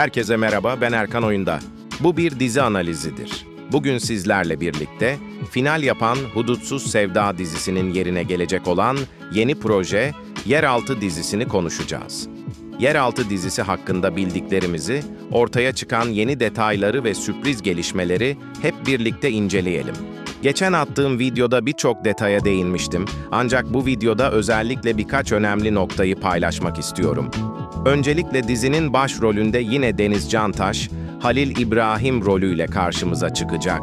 Herkese merhaba, ben Erkan Oyunda. Bu bir dizi analizidir. Bugün sizlerle birlikte final yapan Hudutsuz Sevda dizisinin yerine gelecek olan yeni proje Yeraltı dizisini konuşacağız. Yeraltı dizisi hakkında bildiklerimizi, ortaya çıkan yeni detayları ve sürpriz gelişmeleri hep birlikte inceleyelim. Geçen attığım videoda birçok detaya değinmiştim ancak bu videoda özellikle birkaç önemli noktayı paylaşmak istiyorum. Öncelikle dizinin başrolünde yine Deniz Cantaş, Halil İbrahim rolüyle karşımıza çıkacak.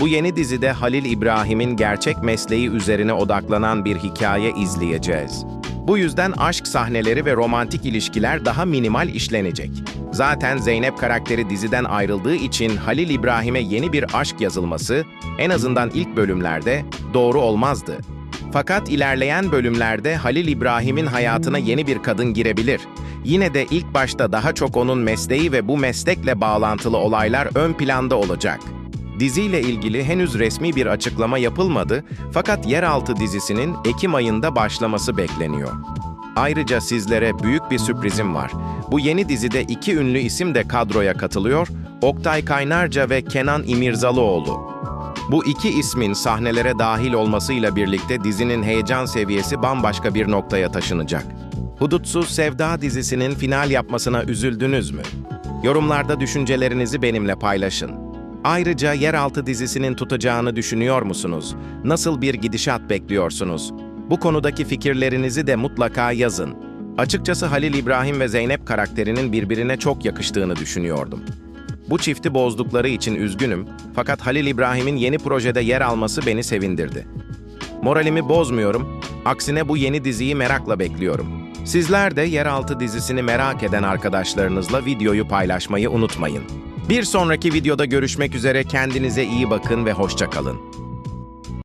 Bu yeni dizide Halil İbrahim'in gerçek mesleği üzerine odaklanan bir hikaye izleyeceğiz. Bu yüzden aşk sahneleri ve romantik ilişkiler daha minimal işlenecek. Zaten Zeynep karakteri diziden ayrıldığı için Halil İbrahim'e yeni bir aşk yazılması, en azından ilk bölümlerde, doğru olmazdı. Fakat ilerleyen bölümlerde Halil İbrahim'in hayatına yeni bir kadın girebilir. Yine de ilk başta daha çok onun mesleği ve bu meslekle bağlantılı olaylar ön planda olacak. Diziyle ilgili henüz resmi bir açıklama yapılmadı fakat Yeraltı dizisinin Ekim ayında başlaması bekleniyor. Ayrıca sizlere büyük bir sürprizim var. Bu yeni dizide iki ünlü isim de kadroya katılıyor, Oktay Kaynarca ve Kenan İmirzalıoğlu. Bu iki ismin sahnelere dahil olmasıyla birlikte dizinin heyecan seviyesi bambaşka bir noktaya taşınacak. Hudutsuz Sevda dizisinin final yapmasına üzüldünüz mü? Yorumlarda düşüncelerinizi benimle paylaşın. Ayrıca Yeraltı dizisinin tutacağını düşünüyor musunuz? Nasıl bir gidişat bekliyorsunuz? Bu konudaki fikirlerinizi de mutlaka yazın. Açıkçası Halil İbrahim ve Zeynep karakterinin birbirine çok yakıştığını düşünüyordum. Bu çifti bozdukları için üzgünüm fakat Halil İbrahim'in yeni projede yer alması beni sevindirdi. Moralimi bozmuyorum, aksine bu yeni diziyi merakla bekliyorum. Sizler de Yeraltı dizisini merak eden arkadaşlarınızla videoyu paylaşmayı unutmayın. Bir sonraki videoda görüşmek üzere kendinize iyi bakın ve hoşça kalın.